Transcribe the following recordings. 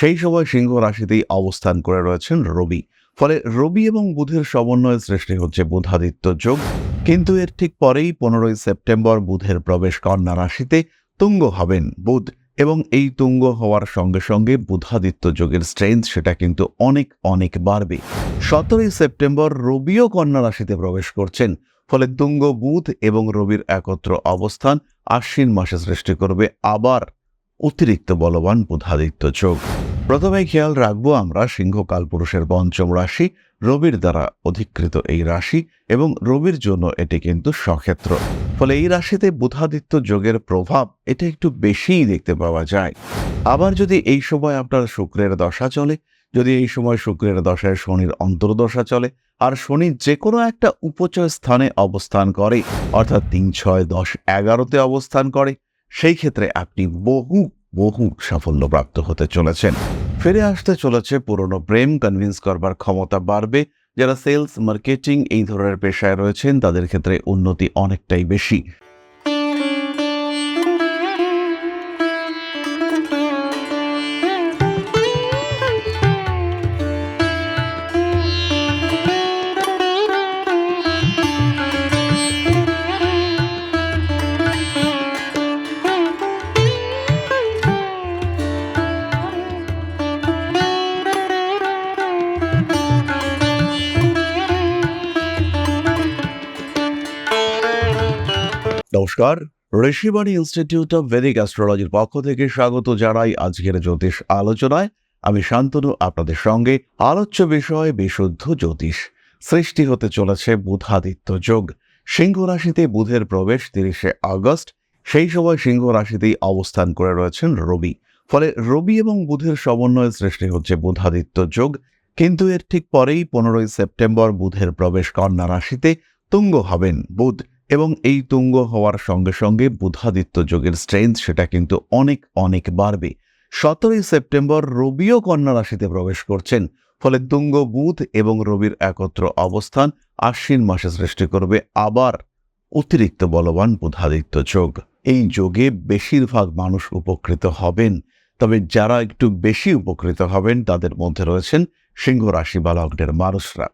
সেই সময় সিংহ রাশিতেই অবস্থান করে রয়েছেন রবি। ফলে রবি এবং বুধের সমন্বয়ে সৃষ্টি হচ্ছে বুধাদিত্য যোগ। কিন্তু এর ঠিক পরেই পনেরোই সেপ্টেম্বর বুধের প্রবেশ কন্যা রাশিতে তুঙ্গ হবেন বুধ এবং এই তুঙ্গ হওয়ার সঙ্গে সঙ্গে বুধাদিত্য যোগের স্ট্রেংথ সেটা কিন্তু অনেক অনেক বাড়বে। সতেরোই সেপ্টেম্বর রবিও কন্যা রাশিতে প্রবেশ করছেন। ফলে তুঙ্গ, বুধ এবং রবির একত্র অবস্থান আশ্বিন মাসে সৃষ্টি করবে আবার অতিরিক্ত বলবান বুধাদিত্য যোগ। প্রথমে খেয়াল রাখব আমরা সিংহ কালপুরুষের পঞ্চম রাশি, রবির দ্বারা অধিকৃত এই রাশি এবং রবির জন্য এটি কিন্তু সক্ষেত্র। ফলে এই রাশিতে বুধাদিত্য যোগের প্রভাব এটা একটু বেশিই দেখতে পাওয়া যায়। আবার যদি এই সময় আপনার শুক্রের দশা চলে, যদি এই সময় শুক্রের দশায় শনির অন্তর্দশা চলে, আর শনি যে কোনো একটা উপচয় স্থানে অবস্থান করে, অর্থাৎ তিন, ছয়, দশ, এগারোতে অবস্থান করে, সেই ক্ষেত্রে আপনি বহু বহু সাফল্যপ্রাপ্ত হতে চলেছেন। ফিরে আসতে চলেছে পুরনো প্রেম কনভিন্স করবার ক্ষমতা বাড়বে। যারা সেলস মার্কেটিং এই ধরনের পেশায় রয়েছেন, তাদের ক্ষেত্রে উন্নতি অনেকটাই বেশি। নমস্কার। ঋষিবাণী ইনস্টিটিউট অফ ভেদিক অ্যাস্ট্রোলজির পক্ষ থেকে স্বাগত জানাই আজকের জ্যোতিষ আলোচনায়। আমি শান্তনু, আপনাদের সঙ্গে আলোচ্য বিষয় বিশুদ্ধ জ্যোতিষ। সৃষ্টি হতে চলেছে বুধাদিত্য যোগ। সিংহ রাশিতে বুধের প্রবেশ তিরিশে আগস্ট। সেই সময় সিংহ রাশিতেই অবস্থান করে রয়েছেন রবি। ফলে রবি এবং বুধের সমন্বয়ে সৃষ্টি হচ্ছে বুধাদিত্য যোগ। কিন্তু এর ঠিক পরেই পনেরোই সেপ্টেম্বর বুধের প্রবেশ কন্যা রাশিতে তুঙ্গ হবেন বুধ। এবং এই তুঙ্গ হওয়ার সঙ্গে সঙ্গে বুধাদিত্য যোগের স্ট্রেংথ সেটা কিন্তু অনেক অনেক বাড়বে। সতেরোই সেপ্টেম্বর রবিও কন্যা রাশিতে প্রবেশ করছেন, ফলে তুঙ্গ বুধ এবং রবির একত্র অবস্থান আশ্বিন মাসে সৃষ্টি করবে আবার অতিরিক্ত বলবান বুধাদিত্য যোগ। এই যোগে বেশিরভাগ মানুষ উপকৃত হবেন, তবে যারা একটু বেশি উপকৃত হবেন তাদের মধ্যে রয়েছেন সিংহ রাশি মানুষরা।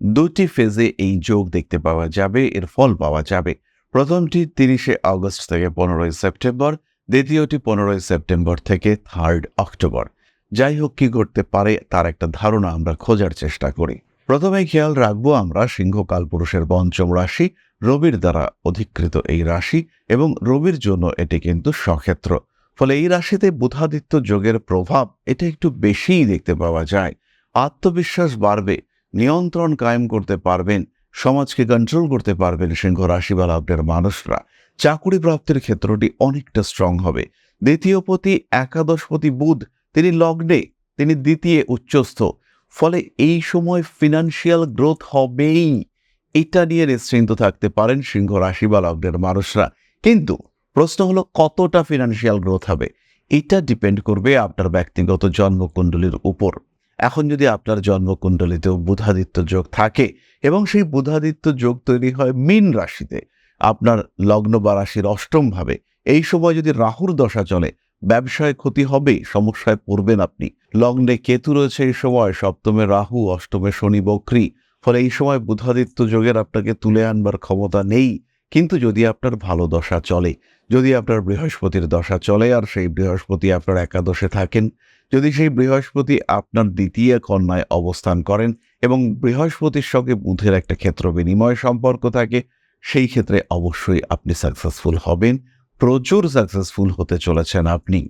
দুটি ফেজে এই যোগ দেখতে পাওয়া যাবে, এর ফল পাওয়া যাবে। প্রথমটি তিরিশে আগস্ট থেকে পনেরোই সেপ্টেম্বর, দ্বিতীয়টি পনেরোই সেপ্টেম্বর থেকে থার্ড অক্টোবর যাই হোক, কি ঘটতে পারে তার একটা ধারণা আমরা খোঁজার চেষ্টা করি। প্রথমে খেয়াল রাখব আমরা সিংহ কালপুরুষের পঞ্চম রাশি, রবির দ্বারা অধিকৃত এই রাশি এবং রবির জন্য এটি কিন্তু সক্ষেত্র। ফলে এই রাশিতে বুধাদিত্য যোগের প্রভাব এটা একটু বেশিই দেখতে পাওয়া যায়। আত্মবিশ্বাস বাড়বে নিয়ন্ত্রণ কায়েম করতে পারবেন, সমাজকে কন্ট্রোল করতে পারবেন সিংহ রাশি বা লগ্নের মানুষরা। চাকুরি প্রাপ্তির ক্ষেত্রটি অনেকটা স্ট্রং হবে। দ্বিতীয় পতি একাদশপতি বুধ, তিনি লগ্নে, তিনি দ্বিতীয় উচ্চস্থ। ফলে এই সময় ফিনান্সিয়াল গ্রোথ হবেই। এটা নিয়ে নিশ্চিন্ত থাকতে পারেন সিংহ রাশি বা মানুষরা। কিন্তু প্রশ্ন হলো, কতটা ফিনান্সিয়াল গ্রোথ হবে? এটা ডিপেন্ড করবে আপনার ব্যক্তিগত জন্মকুণ্ডলীর উপর। এখন যদি আপনার জন্মকুণ্ডলিতেও বুধাদিত্য যোগ থাকে এবং সেই বুধাদিত্য যোগ তৈরি হয় মীন রাশিতে, আপনার লগ্ন বা রাশির অষ্টম ভাবে, এই সময় যদি রাহুর দশা চলে, ব্যবসায় ক্ষতি হবে, সমস্যায় পড়বেন আপনি। লগ্নে কেতু রয়েছে এই সময়, সপ্তমে রাহু, অষ্টমে শনি বক্রী, ফলে এই সময় বুধাদিত্য যোগের আপনাকে তুলে আনবার ক্ষমতা নেই। কিন্তু যদি আপনার ভালো দশা চলে, যদি আপনার বৃহস্পতির দশা চলে, আর সেই বৃহস্পতি আপনার একাদশে থাকেন যদি সেই বৃহস্পতি আপনার দ্বিতীয় কন্যায় অবস্থান করেন এবং বৃহস্পতির সঙ্গে বুধের একটা ক্ষেত্র বিনিময় সম্পর্ক থাকে, সেই ক্ষেত্রে অবশ্যই আপনি সাকসেসফুল হবেন। প্রচুর সাকসেসফুল হতে চলেছেন আপনি।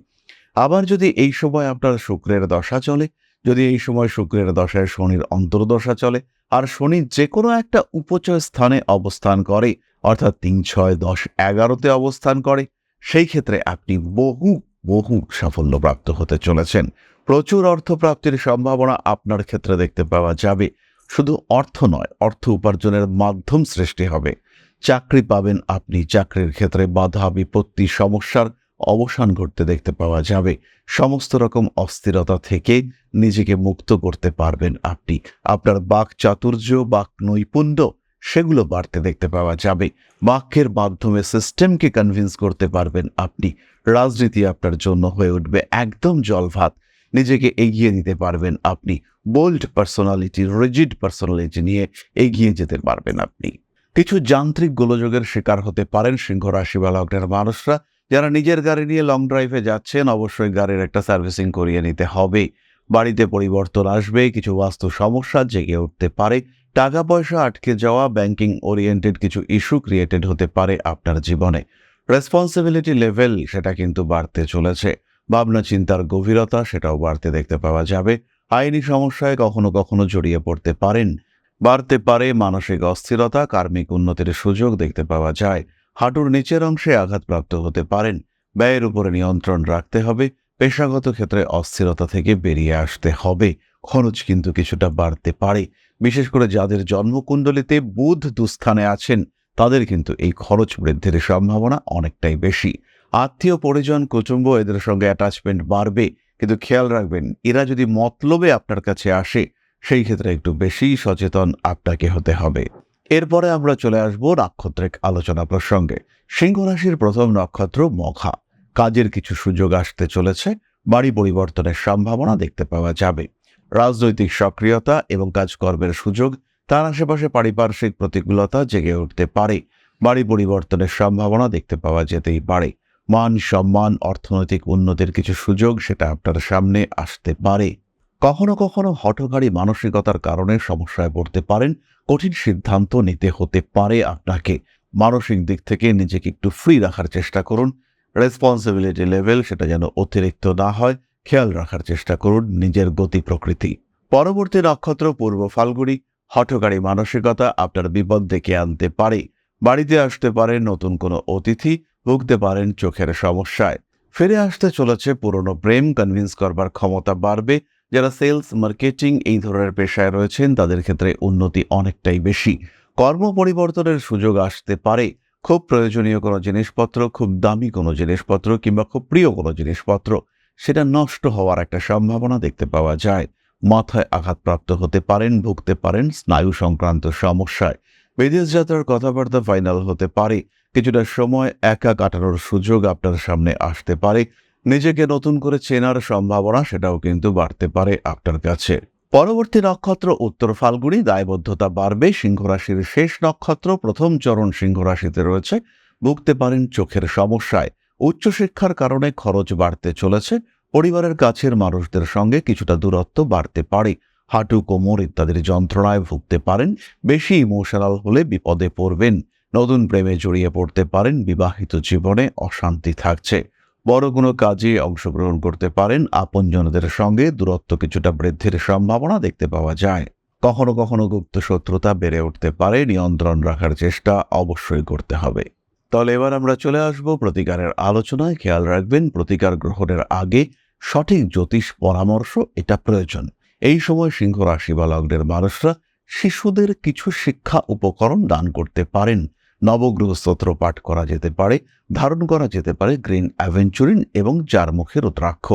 আবার যদি এই সময় আপনার শুক্রের দশা চলে, যদি এই সময় শুক্রের দশায় শনির অন্তর্দশা চলে, আর শনি যে কোনো একটা উপচয় স্থানে অবস্থান করে, অর্থাৎ তিন, ছয়, দশ, এগারোতে অবস্থান করে, সেই ক্ষেত্রে আপনি বহু বহু সাফল্যপ্রাপ্ত হতে চলেছেন। প্রচুর অর্থপ্রাপ্তির সম্ভাবনা আপনার ক্ষেত্রে দেখতে পাওয়া যাবে। শুধু অর্থ নয়, অর্থ উপার্জনের মাধ্যম সৃষ্টি হবে। চাকরি পাবেন আপনি, চাকরির ক্ষেত্রে বাধা, বিপত্তি, সমস্যার অবসান ঘটতে দেখতে পাওয়া যাবে। সমস্ত রকম অস্থিরতা থেকে নিজেকে মুক্ত করতে পারবেন আপনি। আপনার বাক চাতুর্য, বাক নৈপুণ্য সেগুলো বাড়তে দেখতে পাওয়া যাবে। বাক্যের মাধ্যমে সিস্টেমকে কনভিন্স করতে পারবেন আপনি। রাজনীতি আপনার জন্য হয়ে উঠবে একদম জলভাত। নিজেকে এগিয়ে নিতে পারবেন আপনি। বোল্ড পার্সোনালিটি রিজিড পার্সোনালিটি নিয়ে এগিয়ে যেতে পারবেন আপনি। কিছু যান্ত্রিক গোলযোগের শিকার হতে পারেন সিংহ রাশি বা লগ্নের মানুষরা। যারা নিজের গাড়ি নিয়ে লং ড্রাইভে যাচ্ছেন, অবশ্যই গাড়ির একটা সার্ভিসিং করিয়ে নিতে হবে। বাড়িতে পরিবর্তন আসবে, কিছু বাস্তু সমস্যা জেগে উঠতে পারে। টাকা পয়সা আটকে যাওয়া ব্যাংকিং ওরিয়েন্টেড কিছু ইস্যু ক্রিয়েটেড হতে পারে আপনার জীবনে। রেসপন্সিবিলিটি লেভেল সেটা কিন্তু বাড়তে চলেছে। ভাবনা চিন্তার গভীরতা সেটাও বাড়তে দেখতে পাওয়া যাবে। আইনি সমস্যায় কখনো কখনো জড়িয়ে পড়তে পারেন। বাড়তে পারে মানসিক অস্থিরতা, কার্মিক উন্নতির সুযোগ দেখতে পাওয়া যায়। হাঁটুর নিচের অংশে আঘাতপ্রাপ্ত হতে পারেন। ব্যয়ের উপরে নিয়ন্ত্রণ রাখতে হবে। পেশাগত ক্ষেত্রে অস্থিরতা থেকে বেরিয়ে আসতে হবে। খরচ কিন্তু কিছুটা বাড়তে পারে। বিশেষ করে যাদের জন্মকুণ্ডলিতে বুধ দুস্থানে আছেন, তাদের কিন্তু এই খরচ বৃদ্ধির সম্ভাবনা অনেকটাই বেশি। আত্মীয়, পরিজন, কুটুম্ব এদের সঙ্গে অ্যাটাচমেন্ট বাড়বে, কিন্তু খেয়াল রাখবেন, এরা যদি মতলবে আপনার কাছে আসে, সেই ক্ষেত্রে একটু বেশি সচেতন আপনাকে হতে হবে। এরপরে আমরা চলে আসব নাক্ষত্রিক আলোচনা প্রসঙ্গে। সিংহ রাশির প্রথম নক্ষত্র মঘা। কাজের কিছু সুযোগ আসতে চলেছে, বাড়ি পরিবর্তনের সম্ভাবনা দেখতে পাওয়া যাবে। রাজনৈতিক সক্রিয়তা এবং কাজকর্মের সুযোগ, তার আশেপাশে পারিপার্শ্বিক প্রতিকূলতা জেগে উঠতে পারে। বাড়ি পরিবর্তনের সম্ভাবনা দেখতে পাওয়া যেতেই পারে। মান সম্মান, অর্থনৈতিক উন্নতির কিছু সুযোগ সেটা আপনার সামনে আসতে পারে। কখনো কখনো হঠকারী মানসিকতার কারণে সমস্যায় পড়তে পারেন। কঠিন সিদ্ধান্ত নিতে হতে পারে আপনাকে। মানসিক দিক থেকে নিজেকে একটু ফ্রি রাখার চেষ্টা করুন। রেসপন্সিবিলিটি লেভেল সেটা যেন অতিরিক্ত না হয়। খেয়াল রাখার চেষ্টা করুন নিজের গতি প্রকৃতি। পরবর্তী নক্ষত্র, পূর্ব ফাল্গুনি, হঠকারী মানসিকতা আপনার বিপদ ডেকে আনতে পারে। বাড়িতে আসতে পারে নতুন কোনো অতিথি, ভুগতে পারেন চোখের সমস্যায়। ফিরে আসতে চলেছে পুরনো প্রেম কনভিন্স করবার ক্ষমতা বাড়বে। যারা সেলস মার্কেটিং এই ধরনের পেশায় রয়েছেন, তাদের ক্ষেত্রে উন্নতি অনেকটাই বেশি। কর্ম পরিবর্তনের সুযোগ আসতে পারে। খুব প্রয়োজনীয় কোনো জিনিসপত্র, খুব দামি কোনো জিনিসপত্র কিংবা খুব প্রিয় কোনো জিনিসপত্র সেটা নষ্ট হওয়ার একটা সম্ভাবনা দেখতে পাওয়া যায়। মাথায় আঘাতপ্রাপ্ত হতে পারেন, ভুগতে পারেন স্নায়ু সংক্রান্ত সমস্যায়। বিদেশ যাত্রার কথাবার্তা ফাইনাল হতে পারে। কিছুটা সময় একা কাটানোর সুযোগ আপনার সামনে আসতে পারে। নিজেকে নতুন করে চেনার সম্ভাবনা সেটাও কিন্তু বাড়তে পারে আপনার কাছে। পরবর্তী নক্ষত্র উত্তর ফাল্গুনি, দায়বদ্ধতা বাড়বে সিংহ রাশির শেষ নক্ষত্র প্রথম চরণ সিংহ রাশিতে রয়েছে। ভুগতে পারেন চোখের সমস্যায়। উচ্চশিক্ষার কারণে খরচ বাড়তে চলেছে, পরিবারের কাছের মানুষদের সঙ্গে কিছুটা দূরত্ব বাড়তে পারে। হাঁটু, কোমর ইত্যাদির যন্ত্রণায় ভুগতে পারেন, বেশি ইমোশনাল হলে বিপদে পড়বেন। নতুন প্রেমে জড়িয়ে পড়তে পারেন, বিবাহিত জীবনে অশান্তি থাকছে। বড় কোনো কাজে অংশগ্রহণ করতে পারেন, আপনজনদের সঙ্গে দূরত্ব কিছুটা বৃদ্ধির সম্ভাবনা দেখতে পাওয়া যায়। কখনো কখনো গুপ্ত শত্রুতা বেড়ে উঠতে পারে, নিয়ন্ত্রণ রাখার চেষ্টা অবশ্যই করতে হবে। তাহলে এবার আমরা চলে আসব প্রতিকারের আলোচনায়। খেয়াল রাখবেন, প্রতিকার গ্রহণের আগে সঠিক জ্যোতিষ পরামর্শ এটা প্রয়োজন। এই সময় সিংহ রাশি বা লগ্নের মানুষরা শিশুদের কিছু শিক্ষা উপকরণ দান করতে পারেন। নবগ্রহ স্তোত্র পাঠ করা যেতে পারে, ধারণ করা যেতে পারে গ্রিন অ্যাভেঞ্চুরিন এবং যার মুখে রুদ্রাক্ষ।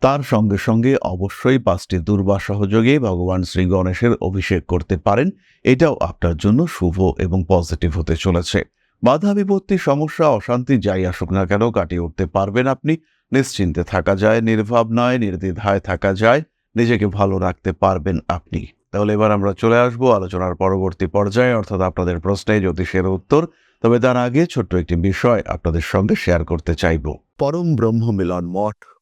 তার সঙ্গে সঙ্গে অবশ্যই পাঁচটি দুর্বা সহযোগে ভগবান শ্রী গণেশের অভিষেক করতে পারেন। এটাও আপনার জন্য শুভ এবং পজিটিভ হতে চলেছে। বাধা বিপত্তি সমস্যা, অশান্তি যাই আসুক না কেন কাটিয়ে উঠতে পারবেন আপনি। নিশ্চিন্তে থাকা যায় নির্ভাব নয় নির্দ্বিধায় থাকা যায়, নিজেকে ভালো রাখতে পারবেন আপনি। তাহলে এবার আমরা চলে আসব আলোচনার পরবর্তী পর্যায়ে, অর্থাৎ আপনাদের প্রশ্নে জ্যোতিষের উত্তর। তবে তার আগে ছোট্ট একটি বিষয় আপনাদের সঙ্গে শেয়ার করতে চাইব। পরম ব্রহ্ম মিলন মঠ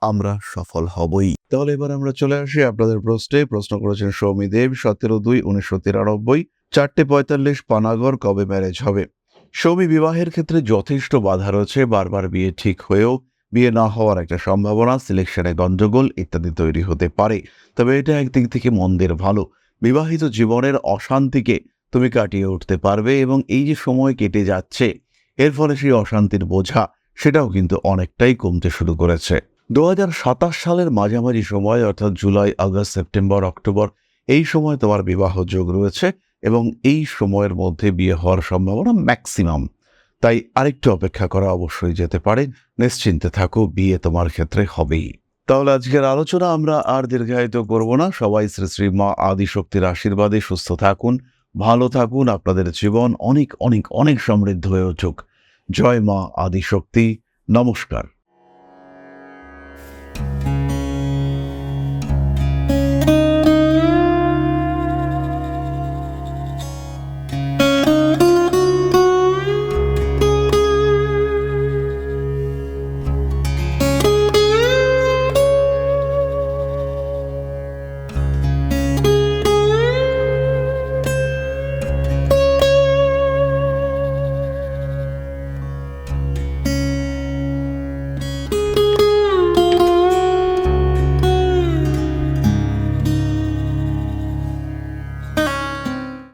আমরা সফল হবই। তাহলে এবার আমরা চলে আসি আপনাদের প্রশ্নে। প্রশ্ন করেছেন সৌমি দেব, সতেরো দুই, উনিশশো তিরানব্বই। চারটে পঁয়তাল্লিশ, পানাগড় কবে ম্যারেজ হবে? সৌমি, বিবাহের ক্ষেত্রে যথেষ্ট বাধা রয়েছে, বারবার বিয়ে ঠিক হয়েও বিয়ে না হওয়ার একটা সম্ভাবনা সিলেকশনে গণ্ডগোল ইত্যাদি তৈরি হতে পারে। তবে এটা একদিক থেকে মন্দের ভালো। বিবাহিত জীবনের অশান্তিকে তুমি কাটিয়ে উঠতে পারবে এবং এই যে সময় কেটে যাচ্ছে, এর ফলে সেই অশান্তির বোঝা সেটাও কিন্তু অনেকটাই কমতে শুরু করেছে। দু হাজার সাতাশ সালের মাঝামাঝি সময়, অর্থাৎ জুলাই, আগস্ট, সেপ্টেম্বর, অক্টোবর, এই সময় তোমার বিবাহ যোগ রয়েছে এবং এই সময়ের মধ্যে বিয়ে হওয়ার সম্ভাবনা ম্যাক্সিমাম তাই আরেকটু অপেক্ষা করা অবশ্যই যেতে পারে, নিশ্চিন্তে থাকো, বিয়ে তোমার ক্ষেত্রে হবেই। তাহলে আজকের আলোচনা আমরা আর দীর্ঘায়িত করব না। সবাই শ্রী শ্রী মা আদিশক্তির আশীর্বাদে সুস্থ থাকুন, ভালো থাকুন, আপনাদের জীবন অনেক অনেক অনেক সমৃদ্ধ হয়ে উঠুক। জয় মা আদিশক্তি, নমস্কার।